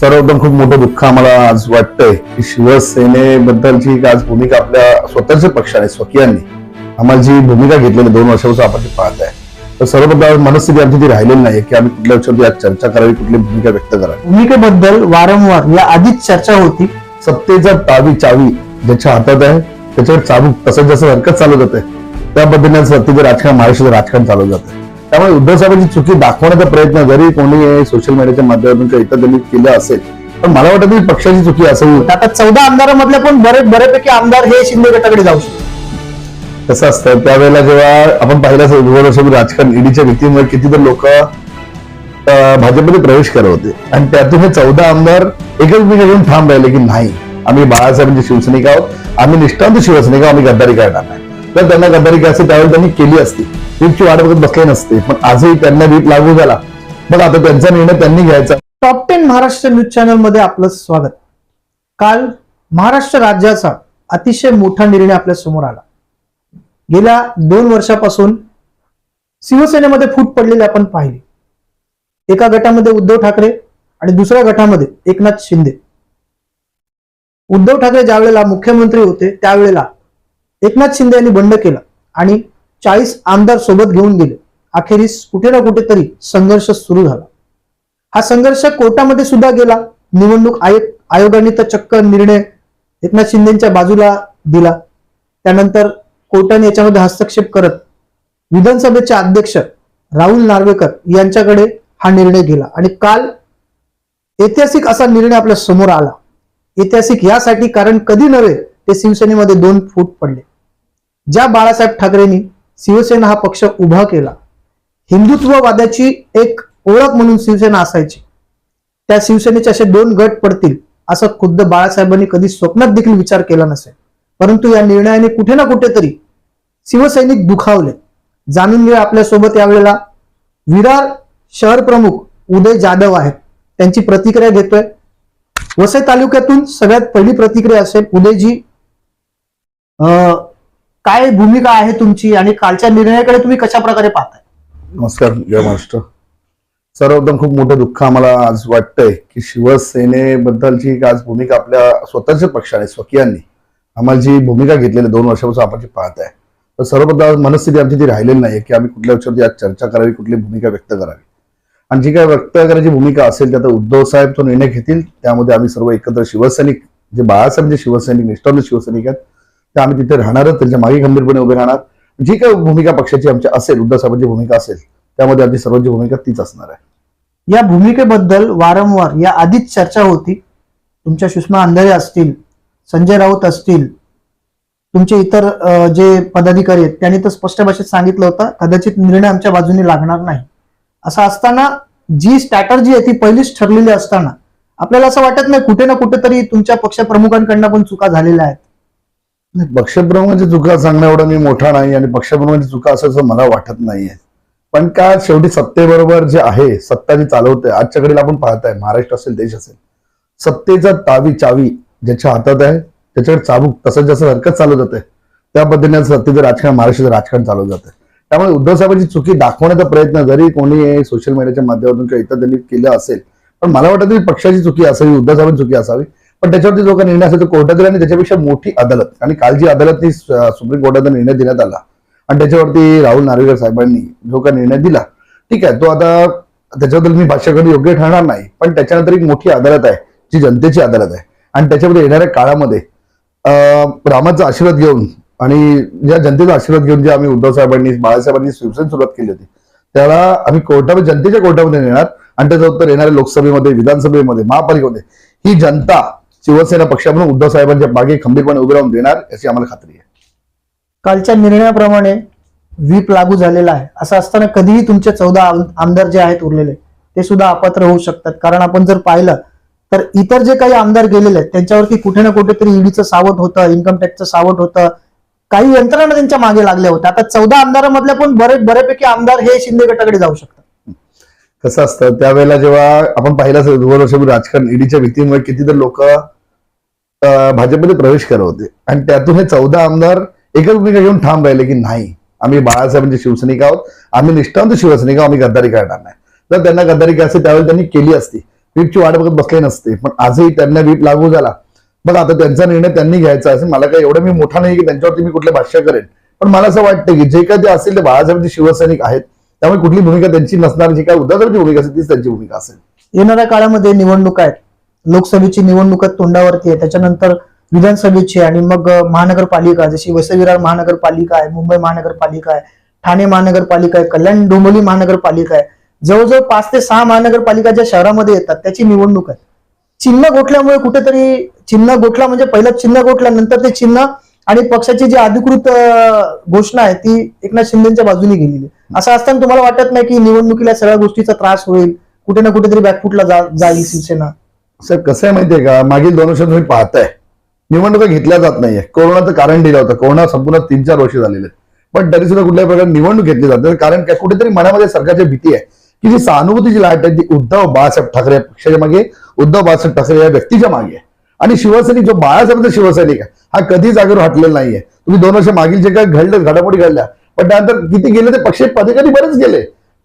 सर्वप्रथम खूप मोठं दुःख आम्हाला आज वाटतंय की शिवसेनेबद्दलची आज भूमिका आपल्या स्वतःच्या पक्षाने स्वकीयांनी आम्हाला जी भूमिका घेतलेली दोन वर्षापासून आपण ती पाहत आहे. तर सर्वप्रथम मनस्थिती आमची ती राहिलेली नाही की आम्ही कुठल्या विषयावरती आज चर्चा करावी कुठली भूमिका व्यक्त करावी. भूमिकेबद्दल वारंवार या आधीच चर्चा होती. सत्तेचा तावी चावी ज्याच्या हातात आहे त्याच्यावर चाबूक तसं जसं हरकत चालू जाते त्या पद्धतीने सत्तेचं राजकारण महाराष्ट्राचं राजकारण चालू जातं त्यामुळे उद्धव साहेबांची चुकी दाखवण्याचा प्रयत्न जरी कोणी सोशल मीडियाच्या माध्यमातून इतर त्यांनी केलं असेल पण मला वाटतं की पक्षाची चुकी असेल. आता चौदा आमदारांमधले पण बरे बऱ्यापैकी आमदार हे शिंदे गटाकडे जाऊ शकतात. कसं असतं. त्यावेळेला जेव्हा आपण पाहिलं असेल दोन वर्षापूर्वी राजकारण ईडीच्या भीतीमुळे किती तर लोक भाजपमध्ये प्रवेश करत होते. आणि त्यातून हे चौदा आमदार एकच भूमिका घेऊन ठाम राहिले की नाही. आम्ही बाळासाहेबांचे शिवसैनिक आहोत. आम्ही निष्ठांत शिवसैनिक आहोत. आम्ही गद्दारी करणार नाही. तर त्यांना गद्दारी करायची त्यावेळी त्यांनी केली असती. वीपची वाट बघत बसले नसते. पण आजही त्यांना वीप लागू झाला. पण आता त्यांचा निर्णय त्यांनी घ्यायचा. टॉप टेन महाराष्ट्र न्यूज चॅनलमध्ये आपलं स्वागत. काल महाराष्ट्र राज्याचा अतिशय मोठा निर्णय आपल्यासमोर आला. गेल्या दोन वर्षापासून शिवसेनेमध्ये फूट पडलेली आपण पाहिली. एका गटामध्ये उद्धव ठाकरे आणि दुसऱ्या गटामध्ये एकनाथ शिंदे. उद्धव ठाकरे ज्या वेळेला मुख्यमंत्री होते त्यावेळेला एकनाथ शिंदे यांनी बंड केलं आणि चाळीस आमदार सोबत घेऊन गेले. अखेरीस कुठे ना कुठेतरी संघर्ष सुरू झाला. हा संघर्ष कोर्टामध्ये सुद्धा गेला. निवडणूक आयोग आयोगाने तर चक्क निर्णय एकनाथ शिंदेच्या बाजूला दिला. त्यानंतर कोर्टाने याच्यामध्ये हस्तक्षेप करत विधानसभेचे अध्यक्ष राहुल नार्वेकर यांच्याकडे हा निर्णय गेला. आणि काल ऐतिहासिक असा निर्णय आपल्यासमोर आला. ऐतिहासिक यासाठी कारण कधी नव्हे ते शिवसेनेमध्ये दोन फूट पडले. ज्या बाळासाहेब ठाकरेंनी शिवसेना हा पक्ष उभा केला हिंदुत्ववादाची एक ओळख म्हणून शिवसेना असायची. त्या शिवसेनेचे असे दोन गट पडतील असं खुद्द बाळासाहेबांनी कधी स्वप्नात देखील विचार केला नसेल. परंतु या निर्णयाने कुठे ना कुठेतरी शिवसैनिक दुखावले. जाणून घ्या आपल्यासोबत यावेळेला विरार शहर प्रमुख उदय जाधव आहेत. त्यांची प्रतिक्रिया घेतोय. वसई तालुक्यातून सगळ्यात पहिली प्रतिक्रिया असेल उदयजी. अं, काय भूमिका आहे तुमची आणि कालच्या निर्णयाकडे तुम्ही कशा प्रकारे पाहताय? नमस्कार जय महाराष्ट्र. सर्वप्रथम खूप मोठं दुःख आम्हाला आज वाटतंय की शिवसेनेबद्दलची आज भूमिका आपल्या स्वतःच्या पक्षाने स्वकीयांनी आम्हाला जी भूमिका घेतलेली दोन वर्षापासून आपण जी पाहत आहे तर सर्वप्रथम मनस्थिती आमची ती राहिलेली नाही की आम्ही कुठल्या विषयावरती आज चर्चा करावी कुठली भूमिका व्यक्त करावी. आणि जी काय व्यक्त करायची भूमिका असेल त्यात उद्धव साहेब तो निर्णय घेतील त्यामध्ये आम्ही सर्व एकत्र शिवसैनिक जे बाळासाहेब जे शिवसैनिक निष्ठावंत शिवसैनिक आहेत ते आम्ही तिथे राहणारच त्यांच्या मागे गंभीरपणे उभे राहणार. जी काय भूमिका पक्षाची आमची असेल उद्धवसाहेबांची भूमिका असेल त्यामध्ये आमची सर्वांची भूमिका तीच असणार आहे. या भूमिकेबद्दल वारंवार या आधीच चर्चा होती. तुमच्या सुषमा अंधारे असतील संजय राऊत असतील तुमचे इतर जे पदाधिकारी आहेत त्यांनी तर स्पष्ट भाषेत सांगितलं होतं कदाचित निर्णय आमच्या बाजूने लागणार नाही. असं असताना जी स्ट्रॅटर्जी आहे ती पहिलीच ठरलेली असताना आपल्याला असं वाटत नाही कुठे ना कुठेतरी तुमच्या पक्षप्रमुखांकडनं पण चुका झालेल्या आहेत. नाही पक्षप्रमुखांची चुका सांगणं एवढं मी मोठा नाही आणि पक्षप्रमुखांची चुका असं मला वाटत नाहीये. पण का शेवटी सत्तेबरोबर जे आहे सत्ता जी चालवते आजच्या घडीला आपण पाहताय महाराष्ट्र असेल देश असेल सत्तेचा तावी चावी ज्याच्या हातात आहे त्याच्याकडे चाबूक तसं जसं हरकत चालू जाते त्या पद्धतीने सत्तेचं राजकारण महाराष्ट्राचं राजकारण चालू जातं त्यामुळे उद्धव साहेबांची चुकी दाखवण्याचा प्रयत्न जरी कोणी सोशल मीडियाच्या माध्यमातून किंवा इतर त्यांनी केलं असेल पण मला वाटतं की पक्षाची चुकी असावी उद्धव साहेबांची चुकी असावी पण त्याच्यावरती जो काही निर्णय असेल तो कोर्टात आणि त्याच्यापेक्षा मोठी अदालत आणि काल जी अदालतनी सुप्रीम कोर्टाचा निर्णय देण्यात आला आणि त्याच्यावरती राहुल नार्वेकर साहेबांनी जो काही निर्णय दिला ठीक आहे तो आता त्याच्याबद्दल मी भाष्य करणं योग्य ठरणार नाही पण त्याच्यानंतर एक मोठी अदालत आहे जी जनतेची अदालत आहे आणि त्याच्यामध्ये येणाऱ्या काळामध्ये रामाचा आशीर्वाद घेऊन आणि ज्या जनतेचा आशीर्वाद घेऊन जे आम्ही उद्धव साहेबांनी बाळासाहेबांनी शिवसेना सुरुवात केली होती त्याला आम्ही कोर्टामध्ये जनतेच्या कोर्टामध्ये नेणार आणि त्याचं उत्तर येणाऱ्या लोकसभेमध्ये विधानसभेमध्ये महापालिकेमध्ये ही जनता शिवसेना पक्षामधून उद्धव साहेबांच्या मागे खंबीरपणे उभे राहून देणार याची आम्हाला खात्री आहे. कालच्या निर्णयाप्रमाणे व्हीप लागू झालेला आहे. असं असताना कधीही तुमचे चौदा आमदार जे आहेत उरलेले ते सुद्धा अपात्र होऊ शकतात. कारण आपण जर पाहिलं तर इतर जे काही आमदार गेलेले आहेत त्यांच्यावरती कुठे ना कुठेतरी ईडीचं सावट होतं इन्कम टॅक्सचं सावट होतं. काही यंत्रणा त्यांच्या मागे लागल्या होत्या. आता चौदा आमदारांमधले पण बरे बऱ्यापैकी आमदार हे शिंदे गटाकडे जाऊ शकतात. कसं असतं? त्यावेळेला जेव्हा आपण पाहिलं असेल दोन वर्षापूर्वी राजकारण ईडीच्या भीतीमुळे किती तर लोक भाजपमध्ये प्रवेश करत होते. आणि त्यातून हे चौदा आमदार एकच भूमिका घेऊन ठाम राहिले की नाही. आम्ही बाळासाहेबांचे शिवसैनिक आहोत. आम्ही निष्ठांत शिवसैनिक आहोत. आम्ही गद्दारी करणार नाही. जर त्यांना गद्दारी करायची असेल त्यावेळी त्यांनी केली असती. व्हीपची वाट बघत बसले नसते. पण आजही त्यांना व्हीप लागू झाला. मग आता त्यांचा निर्णय त्यांनी घ्यायचा असेल मला काही एवढं मी मोठा नाही की त्यांच्यावरती मी कुठले भाष्य करेन. पण मला असं वाटतं की जे काय ते असेल ते बाळासाहेबांचे शिवसैनिक आहेत. त्यामुळे कुठली भूमिका त्यांची नसणार जी काय उद्धवची भूमिका असेल तीच त्यांची भूमिका असेल. येणाऱ्या काळामध्ये निवडणूक आहेत. लोकसभेची निवडणूक तोंडावरती आहे. त्याच्यानंतर विधानसभेची आणि मग महानगरपालिका जशी वसविरार महानगरपालिका आहे मुंबई महानगरपालिका आहे ठाणे महानगरपालिका आहे कल्याण डोंबिवली महानगरपालिका आहे. जवळजवळ पाच ते सहा महानगरपालिका ज्या शहरामध्ये येतात त्याची निवडणूक आहे. चिन्ह गोठल्यामुळे कुठेतरी चिन्ह गोठला म्हणजे पहिलं चिन्ह गोठल्यानंतर ते चिन्ह आणि पक्षाची जी अधिकृत घोषणा आहे ती एकनाथ शिंदेच्या बाजूने गेलेली आहे. असं असताना तुम्हाला वाटत नाही की निवडणुकीला सगळ्या गोष्टीचा त्रास होईल? कुठे ना कुठेतरी बॅकफुटला जाईल शिवसेना. सर कसं आहे माहितीये का? मागील दोन वर्ष तुम्ही पाहताय. निवडणुका घेतल्या जात नाहीये. कोरोनाचं कारण दिलं होतं. कोरोना संपूर्ण तीन चार वर्ष झालेले पण तरी सुद्धा कुठल्याही प्रकारे निवडणूक घेतली जाते कारण काय कुठेतरी मनामध्ये सरकारची भीती आहे की जी सहानुभूतीची लाट आहे ती उद्धव बाळासाहेब ठाकरे पक्षाच्या मागे उद्धव बाळासाहेब ठाकरे या व्यक्तीच्या मागे आहे. आणि शिवसैनिक जो बाळासाहेब शिवसैनिक हा कधी जागेवर हटलेला नाहीये. तुम्ही दोन वर्ष मागील जे काय घडलं घडामोडी घडल्या पण त्यानंतर किती गेले ते पक्ष पदेकधी बरेच गेले.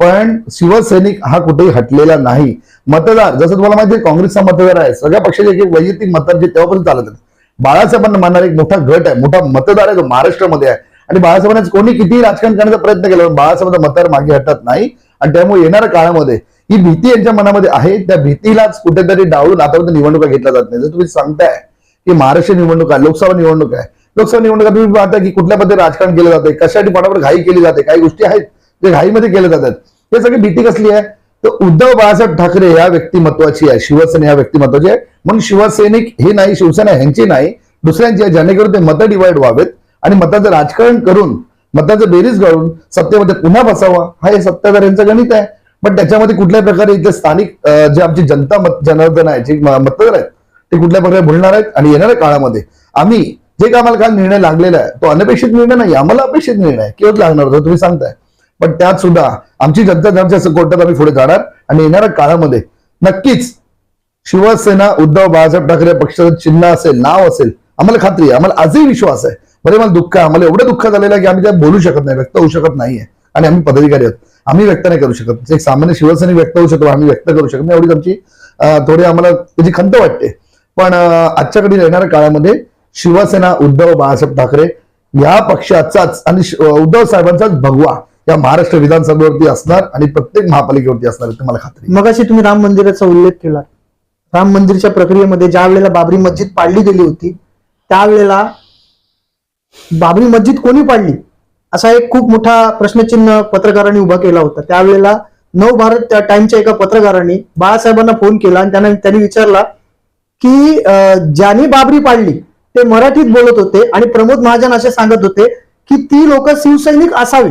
पण शिवसैनिक हा कुठेही हटलेला नाही. मतदार जसं तुम्हाला माहिती काँग्रेसचा मतदार आहे. सगळ्या पक्षाचे एक एक वैयक्तिक मतदार जे तेव्हापासून चालत आहेत बाळासाहेबांना मानणारा एक मोठा गट आहे मोठा मतदार आहे जो महाराष्ट्रामध्ये आहे. आणि बाळासाहेबांना कोणी कितीही राजकारण करण्याचा प्रयत्न केला पण बाळासाहेबांचा मतदार मागे हटत नाही. आणि त्यामुळे येणाऱ्या काळामध्ये ही भीती यांच्या मनामध्ये आहे. त्या भीतीलाच कुठेतरी डावलून आतापर्यंत निवडणुका घेतल्या जात नाही जर तुम्ही सांगताय की महाराष्ट्र निवडणूक आहे लोकसभा निवडणूक आहे. लोकसभा निवडणुका तुम्ही पाहता की कुठल्या पद्धती राजकारण केलं जाते कशासाठी पटापट घाई केली जाते काही गोष्टी आहेत जे घाईमध्ये केल्या जातात. हे सगळी भीती कसली आहे? तर उद्धव बाळासाहेब ठाकरे या व्यक्तिमत्वाची आहे. शिवसेना या व्यक्तिमत्वाची आहे. म्हणून शिवसैनिक हे नाही शिवसेना ह्यांची नाही. दुसऱ्यांची आहे. जेणेकरून ते मतं डिवाइड व्हावेत आणि मताचं राजकारण करून मताचं बेरीज घालून सत्तेमध्ये पुन्हा बसावा. हा हे सत्ताधाऱ्यांचं गणित आहे. पण त्याच्यामध्ये कुठल्याही प्रकारे इथले स्थानिक जे आमची जनता मत जनार्दन आहे जे मतदार आहेत ते कुठल्या प्रकारे भुलणार आहेत आणि येणाऱ्या काळामध्ये आम्ही जे काय आम्हाला काल निर्णय लागलेला आहे तो अनपेक्षित निर्णय नाही आम्हाला अपेक्षित निर्णय आहे किंवा लागणार होता तुम्ही सांगताय. पण त्यात सुद्धा आमची जनता जनाच्या सपोर्टात आम्ही पुढे जाणार आणि येणाऱ्या काळामध्ये नक्कीच शिवसेना उद्धव बाळासाहेब ठाकरे पक्षाचं चिन्ह असेल नाव असेल आम्हाला खात्री आहे आम्हाला आजही विश्वास आहे. बरे मला दुःख आहे आम्हाला एवढं दुःख झालेलं आहे की आम्ही त्या बोलू शकत नाही व्यक्त होऊ शकत नाहीये. आणि आम्ही पदाधिकारी आहोत. आम्ही व्यक्त नाही करू शकत. एक सामान्य शिवसैनिक व्यक्त होऊ शकतो आम्ही व्यक्त करू शकत नाही. एवढीच आमची थोडी आम्हाला त्याची खंत वाटते. पण अं, आजच्या घडी येणाऱ्या काळामध्ये शिवसेना उद्धव बाळासाहेब ठाकरे या पक्षाचाच आणि उद्धव साहेबांचाच भगवा या महाराष्ट्र विधानसभेवरती असणार आणि प्रत्येक महापालिकेवरती असणार तुम्हाला खात्री मग मगाशी तुम्ही राम मंदिराचा उल्लेख केला. राम मंदिरच्या प्रक्रियेमध्ये ज्या वेळेला बाबरी मस्जिद पाडली गेली होती त्यावेळेला बाबरी मस्जिद कोणी पाडली? असा एक खूप मोठा प्रश्नचिन्ह पत्रकारांनी उभा केला होता. त्यावेळेला नव भारत त्या टाइमच्या एका पत्रकारांनी बाळासाहेबांना फोन केला आणि त्यांना त्यांनी विचारला की ज्याने ज्यांनी बाबरी पाडली ते मराठीत बोलत होते आणि प्रमोद महाजन असे सांगत होते की ती लोक शिवसैनिक असावी.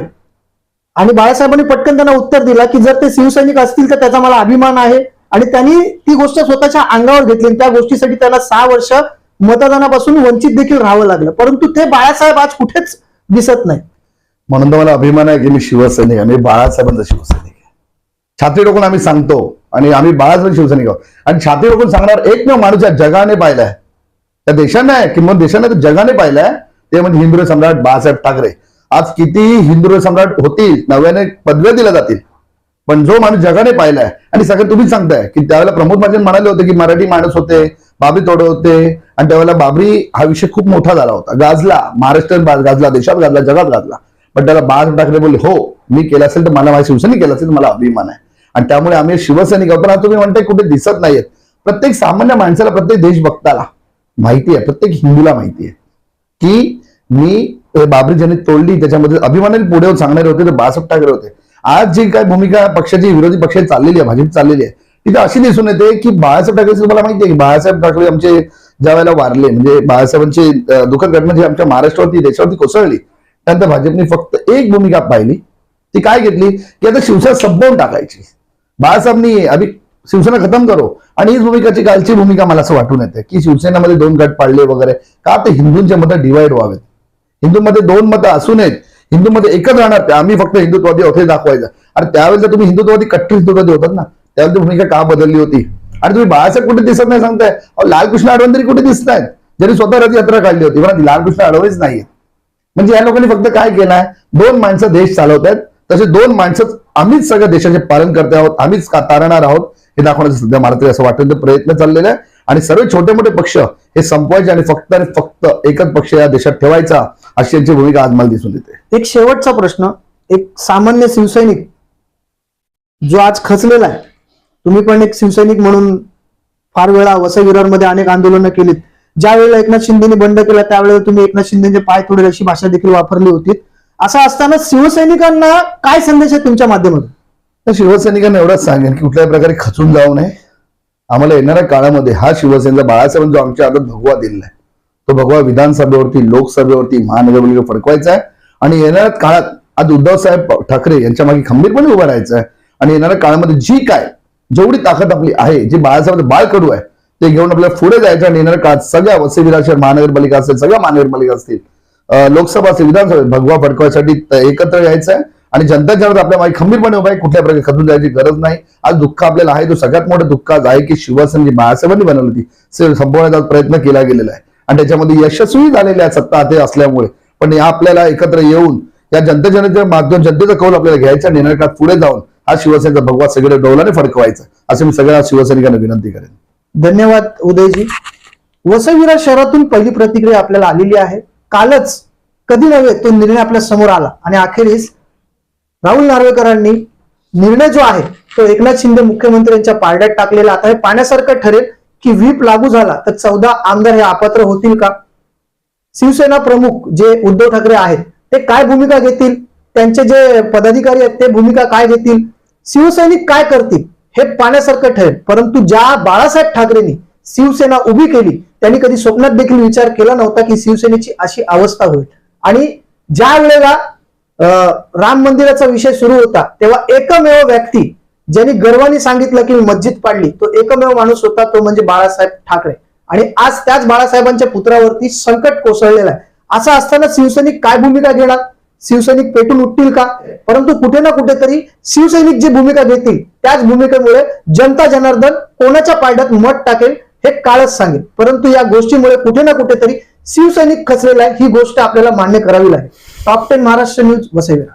आणि बाळासाहेबांनी पटकन त्यांना उत्तर दिला की जर ते शिवसैनिक असतील तर त्याचा मला अभिमान आहे. आणि त्यांनी ती गोष्ट स्वतःच्या अंगावर घेतली त्या गोष्टीसाठी त्याला सहा वर्ष मतदानापासून वंचित देखील राहावं लागलं. परंतु ते बाळासाहेब आज कुठेच दिसत नाही म्हणून तर मला अभिमान आहे की मी शिवसैनिक आहे. मी बाळासाहेबांचा शिवसैनिक आहे. छाती रोखून आम्ही सांगतो आणि आम्ही बाळासाहेब शिवसैनिक आहोत. आणि छाती रोखून सांगणार एकमेव माणूस या जगाने पाहिलाय त्या देशाने आहे किंवा देशाने तर जगाने पाहिलाय ते म्हणजे हिंदू सम्राट बाळासाहेब ठाकरे. आज कितीही हिंदू सम्राट होतील नव्याने पदव्या दिल्या जातील पण जो माणूस जगाने पाहिलाय आणि सगळं तुम्हीच सांगताय की त्यावेळेला प्रमोद महाजन म्हणाले होते की मराठी माणूस होते बाबरी तोडे होते आणि त्यावेळेला बाबरी हा विषय खूप मोठा झाला होता. गाजला महाराष्ट्रात गाजला देशात गाजला जगात गाजला. पण त्याला बाळासाहेब ठाकरे बोलले हो मी केलं असेल तर मला माझ्या शिवसेने केलं असेल तर मला अभिमान आहे. आणि त्यामुळे आम्ही शिवसैनिक पण तुम्ही म्हणताय कुठे दिसत नाहीयेत. प्रत्येक सामान्य माणसाला प्रत्येक देशभक्ताला माहिती आहे प्रत्येक हिंदूला माहिती आहे की मी बाबरी ज्यांनी तोडली त्याच्यामध्ये अभिमानाने पुढे सांगणारे होते ते बाळासाहेब ठाकरे होते. आज जी काय भूमिका पक्षाची विरोधी पक्षाची चाललेली आहे भाजप चाललेली आहे तिथे अशी दिसून येते की बाळासाहेब ठाकरे तुम्हाला माहिती आहे की बाळासाहेब ठाकरे आमचे ज्या वेळेला वारले म्हणजे बाळासाहेबांची दुःखद घटना जी आमच्या महाराष्ट्रावरती देशावरती कोसळली त्यानंतर भाजपने फक्त एक भूमिका पाहिली. ती काय घेतली? की आता शिवसेना संपवून टाकायची. बाळासाहेबांनी आम्ही शिवसेना खतम करो. आणि हीच भूमिकाची कालची भूमिका मला असं वाटून येते की शिवसेनामध्ये दोन गट पाडले वगैरे. का ते हिंदूंचे मतं डिवाइड व्हावेत? हिंदूमध्ये दोन मतं असू नयेत. हिंदूमध्ये एकच राहणार ते. आम्ही फक्त हिंदुत्वादी होते दाखवायचं. आणि त्यावेळेला तुम्ही हिंदुत्वादी कट्टर हिंदुत्वादी होतात ना. त्यावेळेला ती भूमिका का बदलली होती? आणि तुम्ही बाळासाहेब कुठे दिसत नाही सांगताय? लालकृष्ण आडवण तरी कुठे दिसत नाहीत ज्यांनी स्वतः रथयात्रा काढली होती. पण लालकृष्ण अडवणीच नाहीये म्हणजे या लोकांनी फक्त काय केलंय दोन माणसं देश चालवत आहेत तसे दोन माणसं आम्हीच सगळ्या देशाचे पालन करते आहोत. आम्हीच का तारणार आहोत? हे दाखवण्याचं सध्या मला तरी असं वाटतं. ते प्रयत्न चाललेला आहे. आणि सर्व छोटे मोठे पक्ष हे संपवायचे आणि फक्त आणि फक्त एकच पक्ष या देशात ठेवायचा अशी यांची भूमिका आज मला दिसून येते. एक शेवटचा प्रश्न एक सामान्य शिवसैनिक जो आज खचलेला आहे. तुम्ही पण एक शिवसैनिक म्हणून फार वेळा वसई विरारमध्ये अनेक आंदोलनं केलीत. ज्या वेळेला एकनाथ शिंदेने बंड केला त्यावेळेला तुम्ही एकनाथ शिंदेचे पाय तोडेल अशी भाषा देखील वापरली होती. असं असताना शिवसैनिकांना काय संदेश आहे तुमच्या माध्यमातून? तर शिवसैनिकांना एवढंच सांगेन की कुठल्याही प्रकारे खचून जाऊ नये. आम्हाला येणाऱ्या काळामध्ये हा शिवसेनेचा बाळासाहेब जो आमच्या हातात भगवा दिलेला आहे तो भगवा विधानसभेवरती लोकसभेवरती महानगरपालिका फडकवायचा आहे. आणि येणाऱ्या काळात आज उद्धव साहेब ठाकरे यांच्या मागे खंबीरपणे उभं राहायचं आहे. आणि येणाऱ्या काळामध्ये जी काय जेवढी ताकद आपली आहे जी बाळासाहेब बाळ कडू आहे ते घेऊन आपल्याला पुढे जायचं आणि येणाऱ्या काळात सगळ्या वसई महानगरपालिका असेल सगळ्या महानगरपालिका असतील. लोकसभा असेल विधानसभा भगवा फडकवायसाठी एकत्र यायचं आहे. आणि जनता जनार्दन आपल्या मागे खंबीरपणे उभा आहे कुठल्या प्रकारे खचून जायची गरज नाही. आज दुःख आपल्याला आहे तो सगळ्यात मोठं दुःख आज आहे की शिवसेना जी बाळासाहेबांनी बनवली होती. संपवण्याचा प्रयत्न केला गेलेला आहे. आणि त्याच्यामध्ये यशस्वी झालेले आहे सत्ता हाती असल्यामुळे. पण या आपल्याला एकत्र येऊन या जनता जनतेच्या माध्यम जनतेचा कौल आपल्याला घ्यायचा आणि पुढे जाऊन हा शिवसेनेचा भगवा सगळे डोलाने फडकवायचा. असं मी सगळ्या शिवसैनिकांना विनंती करेन. धन्यवाद उदयजी. वसविरा शहरातून पहिली प्रतिक्रिया आपल्याला आलेली आहे. कालच कधी नव्हे तो निर्णय आपल्यासमोर आला. आणि अखेरीस राहुल नार्वेकरांनी निर्णय जो आहे तो एकनाथ शिंदे मुख्यमंत्र्यांच्या पारड्यात टाकलेला. आता हे पाण्यासारखं ठरेल की व्हीप लागू झाला तर चौदा आमदार हे अपात्र होतील का? शिवसेना प्रमुख जे उद्धव ठाकरे आहेत ते काय भूमिका घेतील? त्यांचे जे पदाधिकारी आहेत ते भूमिका काय घेतील? शिवसैनिक काय करतील? हे पाण्यासारखं ठरेल. परंतु ज्या बाळासाहेब ठाकरेंनी शिवसेना उभी केली त्यांनी कधी स्वप्नात देखील विचार केला नव्हता की शिवसेनेची अशी अवस्था होईल. आणि ज्या वेळेला अं, राम मंदिराचा विषय सुरू होता तेव्हा एकमेव व्यक्ती ज्यांनी गर्वाने सांगितलं की मी मस्जिद पाडली तो एकमेव माणूस होता तो म्हणजे बाळासाहेब ठाकरे. आणि आज त्याच बाळासाहेबांच्या पुत्रावरती संकट कोसळलेलं आहे. असं असताना शिवसैनिक काय भूमिका घेणार? शिवसैनिक पेटून उठतील का? परंतु कुठे ना कुठेतरी शिवसैनिक जी भूमिका घेतील त्याच भूमिकेमुळे जनता जनार्दन कोणाच्या पारड्यात मत टाकेल हे काळच सांगेल. परंतु या गोष्टीमुळे कुठे ना कुठेतरी शिवसैनिक खचलेला आहे ही गोष्ट आपल्याला मान्य करावी लागेल. Top ten Maharashtra news वसईविरा